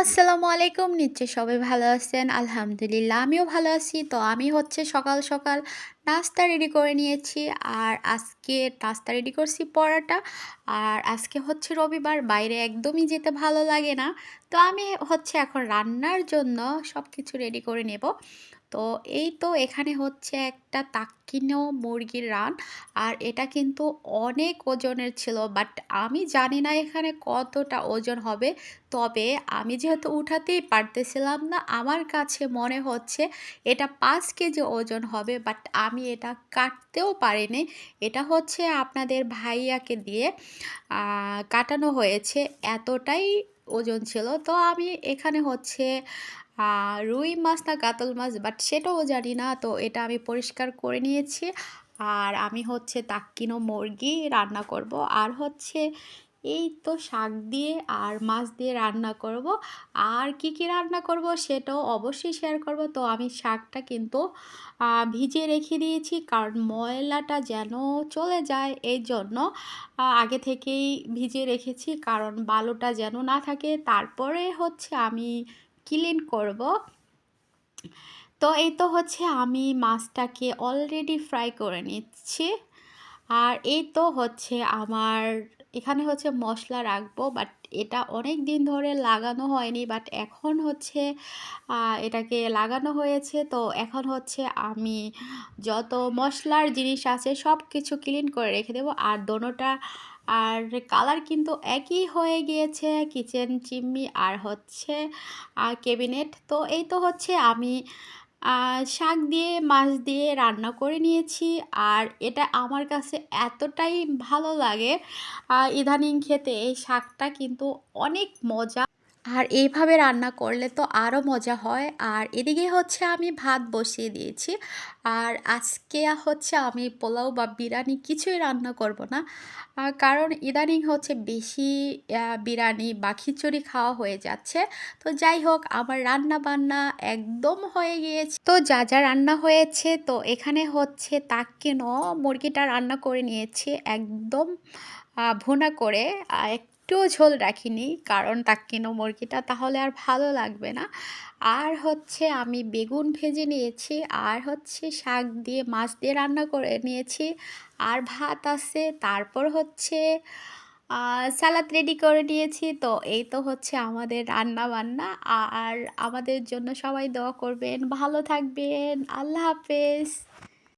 আসসালামু আলাইকুম। নিচ্ছে সবাই ভালো আছেন। আলহামদুলিল্লাহ, আমিও ভালো আছি। তো আমি হচ্ছে সকাল সকাল নাস্তা রেডি করে নিয়েছি আর আজকে নাস্তা রেডি করছি পরাটা। আর আজকে হচ্ছে রবিবার, বাইরে একদমই যেতে ভালো লাগে না। তো আমি হচ্ছে এখন রান্নার জন্য সব কিছু রেডি করে নেব। তো এই তো এখানে হচ্ছে একটা তাক্কিনো মুরগির রান। আর এটা কিন্তু অনেক ওজনের ছিল বাট আমি জানি না এখানে কতটা ওজন হবে। তবে আমি যেহেতু উঠাতেই পারতেছিলাম না, আমার কাছে মনে হচ্ছে এটা পাঁচ কেজি ওজন হবে বাট আমি এটা কাটতেও পারিনি। এটা হচ্ছে আপনাদের ভাইয়াকে দিয়ে কাটানো হয়েছে, এতটাই ওজন ছিল। তো আমি এখানে হচ্ছে রুই মাছ না কাতল মাছ বাট সেটাও জানি না, তো এটা আমি পরিষ্কার করে নিয়েছি। আর আমি হচ্ছে তাক্কিনো মুরগি রান্না করব। আর হচ্ছে এই তো শাক দিয়ে আর মাছ দিয়ে রান্না করব। আর কি কি রান্না করব সেটাও অবশ্যই শেয়ার করব। তো আমি শাকটা কিন্তু ভিজিয়ে রেখে দিয়েছি কারণ ময়লাটা যেন চলে যায়, এই জন্য আগে থেকেই ভিজিয়ে রেখেছি কারণ বালুটা যেন না থাকে। তারপরে হচ্ছে আমি ক্লিন করব। তো এই তো হচ্ছে আমি মাছটাকে অলরেডি ফ্রাই করে নিচ্ছি। আর এই তো হচ্ছে আমার, এখানে হচ্ছে মশলা রাখব বাট এটা অনেক দিন ধরে লাগানো হয়নি বাট এখন হচ্ছে এটাকে লাগানো হয়েছে। তো এখন হচ্ছে আমি যত মশলার জিনিস আছে সব কিছু ক্লিন করে রেখে দেবো। আর দোনোটা আর কালার কিন্তু একই হয়ে গিয়েছে, কিচেন চিমনি আর হচ্ছে কেবিনেট তো এই তো হচ্ছে আমি শাক দিয়ে, মাছ দিয়ে রান্না করে নিয়েছি আর এটা আমার কাছে এতটাই ভালো লাগে। ইদানিং খেতে এই শাকটা কিন্তু অনেক মজা। আর এইভাবে রান্না করলে তো আরও মজা হয়। আর এদিকে হচ্ছে আমি ভাত বসিয়ে দিয়েছি। আর আজকে হচ্ছে আমি পোলাও বা বিরিয়ানি কিছুই রান্না করব না। কারণ ইদানিং হচ্ছে বেশি বিরিয়ানি বা খিচুড়ি খাওয়া হয়ে যাচ্ছে। তো যাই হোক, আমার রান্না বান্না একদম হয়ে গিয়েছে। তো যা যা রান্না হয়েছে, তো এখানে হচ্ছে তাক কেন মুরগিটা রান্না করে নিয়েছি একদম ভুনা করে। একটুও ঝোল রাখিনি, কারণ তাক্কিনো মুরগিটা, তাহলে আর ভালো লাগবে না। আর হচ্ছে আমি বেগুন ভেজে নিয়েছি, আর হচ্ছে শাক দিয়ে মাছ দিয়ে রান্না করে নিয়েছি, আর ভাত আছে, তারপর হচ্ছে সালাদ রেডি করে নিয়েছি। তো এই তো হচ্ছে আমাদের রান্না বান্না, আর আমাদের জন্য সবাই দোয়া করবেন। ভালো থাকবেন, আল্লাহ হাফেজ।